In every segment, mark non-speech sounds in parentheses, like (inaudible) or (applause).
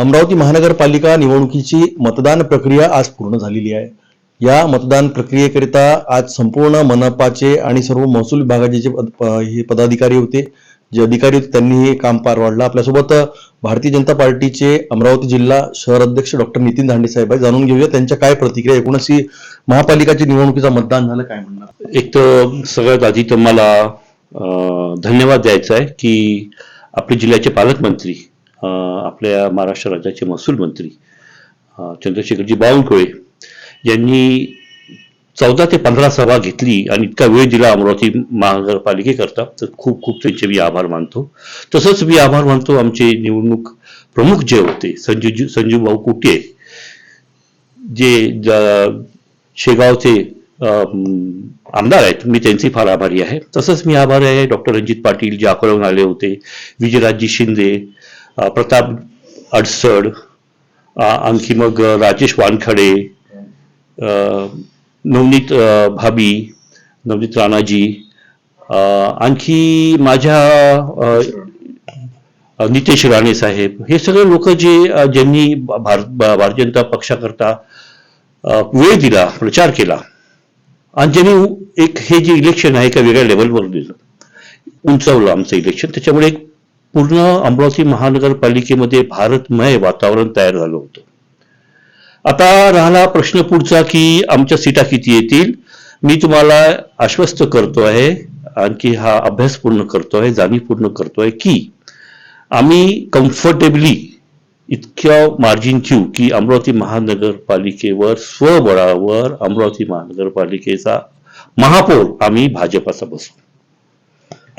अमरावती महानगरपालिका निवडणुकीची मतदान प्रक्रिया आज पूर्ण झालेली आहे. या मतदान प्रक्रियेकरिता आज संपूर्ण मनपाचे आणि सर्व महसूल विभागाचे जे हे पदाधिकारी होते जे अधिकारी होते त्यांनी हे काम पार पाडलं आपल्यासोबत भारतीय जनता पार्टीचे अमरावती जिल्हा शहर अध्यक्ष डॉक्टर नितीन धांडे साहेब आहे जाणून घेऊया त्यांच्या काय प्रतिक्रिया एकूणच ही महापालिकाची निवडणुकीचा मतदान झालं काय म्हणणार? एक तर सगळ्यात आधी तर मला धन्यवाद द्यायचा आहे की आपले जिल्ह्याचे पालकमंत्री आपल्या महाराष्ट्र राज्याचे महसूल मंत्री चंद्रशेखरजी बावनकुळे यांनी चौदा ते पंधरा सभा घेतली आणि इतका वेळ दिला अमरावती महानगरपालिकेकरता. तर खूप खूप त्यांचे मी आभार मानतो. तसंच मी आभार मानतो आमचे निवडणूक प्रमुख जे होते संजू संजू भाऊ कुटे जे शेगावचे आमदार आहेत मी त्यांचे फार आभारी आहे. तसंच मी आभारी आहे डॉक्टर रणजित पाटील जे अकोल्याहून आले होते विजयराजजी शिंदे प्रताप अडसड आणखी मग राजेश वानखडे नवनीत भाभी नवनीत राणाजी आणखी माझ्या नितेश राणे साहेब हे सगळे लोक जे ज्यांनी भारत भारतीय जनता पक्षाकरता वेळ दिला प्रचार केला आणि ज्यांनी एक हे जे इलेक्शन आहे एका वेगळ्या लेवलवर दिलं उंचावलं आमचं इलेक्शन त्याच्यामुळे एक पूर्ण अमरावती महानगरपालिकेमध्ये भारतमय वातावरण तयार झालं होतं. आता राहिला प्रश्न पुढचा की आमच्या सीटा किती येतील? मी तुम्हाला आश्वस्त करतो आहे आणखी हा अभ्यास पूर्ण करतो आहे जाणीव पूर्ण करतोय की आम्ही कम्फर्टेबली इतक्या मार्जिन ठेवू की अमरावती महानगरपालिकेवर स्वबळावर अमरावती महानगरपालिकेचा महापौर आम्ही भाजपाचा बसू.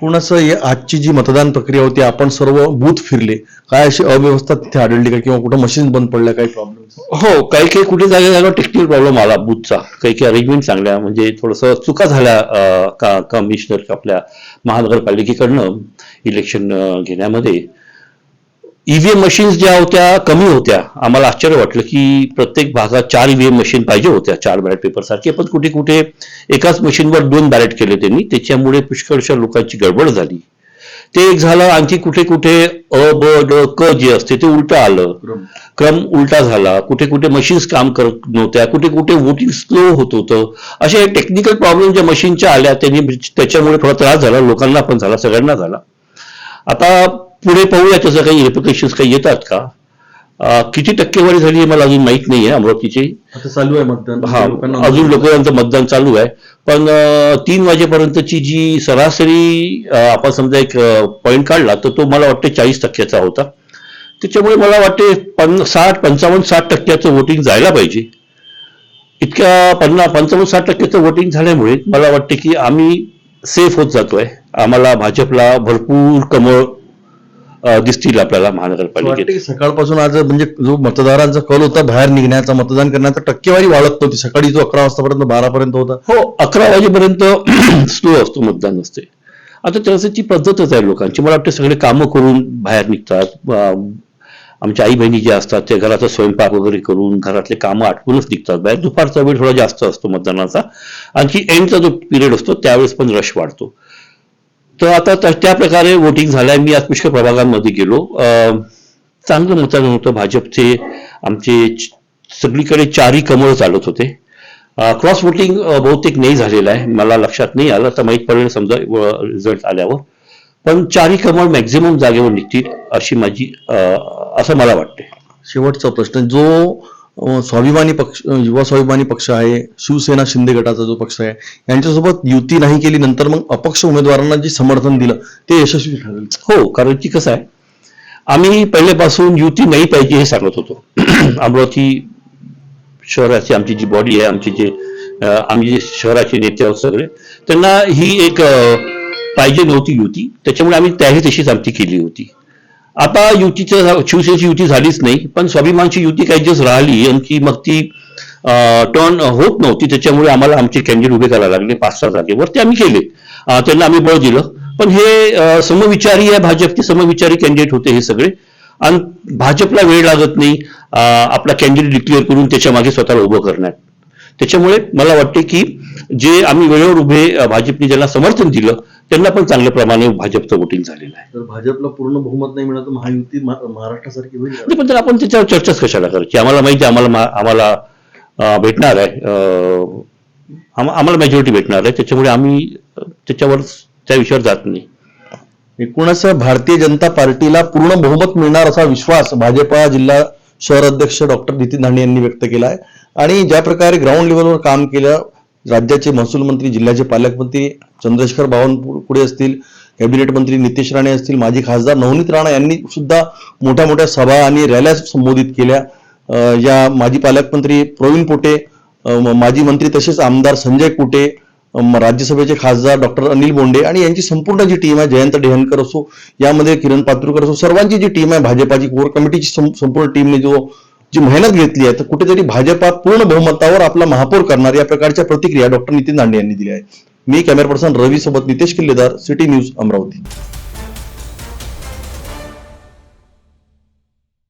पूर्ण असं आजची जी मतदान प्रक्रिया होती आपण सर्व बूथ फिरले. काय अशी अव्यवस्था तिथे आढळली का? किंवा कुठं मशीन बंद पडल्या काही प्रॉब्लेम हो काही काही कुठे जागा जागा टेक्निकल प्रॉब्लेम आला बूथचा काही काही अरेंजमेंट चांगल्या म्हणजे थोडंसं चुका झाल्या का कमिशनर आपल्या महानगरपालिकेकडनं इलेक्शन घेण्यामध्ये. ईव्हीएम मशीन्स ज्या होत्या कमी होत्या. आम्हाला आश्चर्य वाटलं की प्रत्येक भागात चार ईव्हीएम मशीन पाहिजे होत्या चार बॅलेट पेपर सारखे. पण कुठे कुठे एकाच मशीनवर दोन बॅलेट केले त्यांनी. त्याच्यामुळे पुष्कळशा लोकांची गडबड झाली. ते एक झालं आणखी कुठे कुठे अ ब ड क जे असते ते उलट आलं. क्रम. उलटा झाला. कुठे कुठे मशीन्स काम करत नव्हत्या. कुठे कुठे वोटिंग स्लो होत. होतं असे टेक्निकल प्रॉब्लेम ज्या मशीनच्या आल्या त्यांनी त्याच्यामुळे थोडा त्रास झाला. लोकांना पण झाला सगळ्यांना झाला. आता पुढे पाहूया त्याचं काही रिप्रिकेशन्स काही येतात का? किती टक्केवारी झाली हे मला अजून माहीत नाही आहे अमरावतीची. आता चालू आहे मतदान. हा लोकांना- अजून लोकांचं मतदान चालू आहे. पण अं, तीन वाजेपर्यंतची जी सरासरी अं, आपण समजा एक पॉईंट काढला तर तो मला वाटतं चाळीस टक्क्याचा होता. त्याच्यामुळे मला वाटते पन साठ पंचावन्न साठ टक्क्याचं वोटिंग जायला पाहिजे. इतक्या पन्नास पंचावन्न साठ टक्क्याचं वोटिंग झाल्यामुळे मला वाटते की आम्ही सेफ होत जातोय. आम्हाला भाजपला भरपूर कमळ दिसतील आपल्याला महानगरपालिकेत. सकाळपासून आज म्हणजे जो मतदारांचा कल होता बाहेर निघण्याचा मतदान करण्याचा टक्केवारी वाढत नव्हती. सकाळी जो अकरा वाजतापर्यंत बारा पर्यंत होता. हो अकरा वाजेपर्यंत (clears throat) स्लो असतो मतदान असते आता त्याची पद्धतच आहे लोकांची. मला वाटतं सगळे कामं करून बाहेर निघतात. आमच्या आई बहिणी ज्या असतात त्या घराचा स्वयंपाक वगैरे करून घरातले कामं आटपूनच निघतात. बाहेर दुपारचा वेळ थोडा जास्त असतो मतदानाचा. आणखी एंडचा जो पिरियड असतो त्यावेळेस पण रश वाढतो. तर आता त्या- प्रकारे वोटिंग झालंय. मी आज पुष्कळ प्रभागांमध्ये गेलो. चांगलं मतदान होतं. भाजपचे आमचे सगळीकडे चारही कमळ चालत होते. क्रॉस वोटिंग बहुतेक नाही झालेलं आहे. मला लक्षात नाही आलं. तर माहीत पडेल समजा रिझल्ट आल्यावर. पण चारही कमळ मॅक्झिमम जागेवर निघतील अशी माझी असं मला वाटते शेवटचा प्रश्न. जो स्वाभिमानी पक्ष युवा स्वाभिमानी पक्ष आहे शिवसेना शिंदे गटाचा जो पक्ष आहे यांच्यासोबत युती नाही केली नंतर मग अपक्ष उमेदवारांना जे समर्थन दिलं ते यशस्वी ठरेल. हो कारण की कसं आहे आम्ही पहिल्यापासून युती नाही पाहिजे हे सांगत होतो. (clears throat) अमरावती शहराची आमची जी बॉडी आहे आमची जे आम्ही जे शहराचे नेते आहोत सगळे त्यांना ही एक पाहिजे नव्हती युती. त्याच्यामुळे आम्ही त्याही तशीच आमची केली होती. आता युतीचं शिवसेनेची युती झालीच नाही पण स्वाभिमानची युती काही दिवस राहिली आणखी मग ती टर्न होत नव्हती. त्याच्यामुळे आम्हाला आमचे कॅन्डिडेट उभे करायला लागले पाच सहा जागेवर ते आम्ही केले. त्यांना आम्ही बळ दिलं. पण हे समविचारी आहे भाजपचे समविचारी कॅन्डिडेट होते हे सगळे. आणि भाजपला वेळ लागत नाही आपला कॅन्डिडेट डिक्लेअर करून त्याच्यामागे स्वतःला उभं करण्यात. त्याच्यामुळे मला वाटते की जे आम्ही वेळेवर उभे भाजपने ज्यांना समर्थन दिलं त्यांना पण चांगल्या प्रमाणे भाजपचं वोटिंग झालेलं आहे. तर भाजपला पूर्ण बहुमत नाही मिळालं तर महायुती महा- महाराष्ट्रासारखी होईल पण तर आपण त्याच्यावर चर्चाच कशाला करायची? आम्हाला माहिती आम्हाला आम्हाला भेटणार आहे. आम्हाला मेजॉरिटी भेटणार आहे. त्याच्यामुळे आम्ही त्याच्यावर त्या विषयावर जात नाही. एकूणच भारतीय जनता पार्टीला पूर्ण बहुमत मिळणार असा विश्वास भाजपा जिल्हा शहर अध्यक्ष डॉक्टर नितीन दांडे यांनी व्यक्त केला आहे आणि ज्या प्रकारे ग्राउंड लेवलवर काम केलं राज्याचे महसूल मंत्री जिल्ह्याचे पालकमंत्री चंद्रशेखर बावनकुळे असतील कॅबिनेट मंत्री नितेश राणे असतील माजी खासदार नवनीत राणा यांनी सुद्धा मोठ्या मोठ्या सभा आणि रॅल्या संबोधित केल्या. या माजी पालकमंत्री प्रवीण पोटे माजी मंत्री तसेच आमदार संजय कुटे राज्यसभेचे खासदार डॉक्टर अनिल बोंडे आणि यांची संपूर्ण जी टीम आहे जयंत डेहनकर असो यामध्ये किरण पात्रुकर असो सर्वांची जी टीम आहे भाजपाची कोर कमिटीची संपूर्ण टीमने जो जी मेहनत घेतली आहे तर कुठेतरी भाजपा पूर्ण बहुमतावर आपला महापौर करणार या प्रकारच्या प्रतिक्रिया डॉक्टर नितीन दांडे यांनी दिल्या आहेत. मी कॅमेरा पर्सन रवी सोबत नितेश किल्लेदार सिटी न्यूज अमरावती.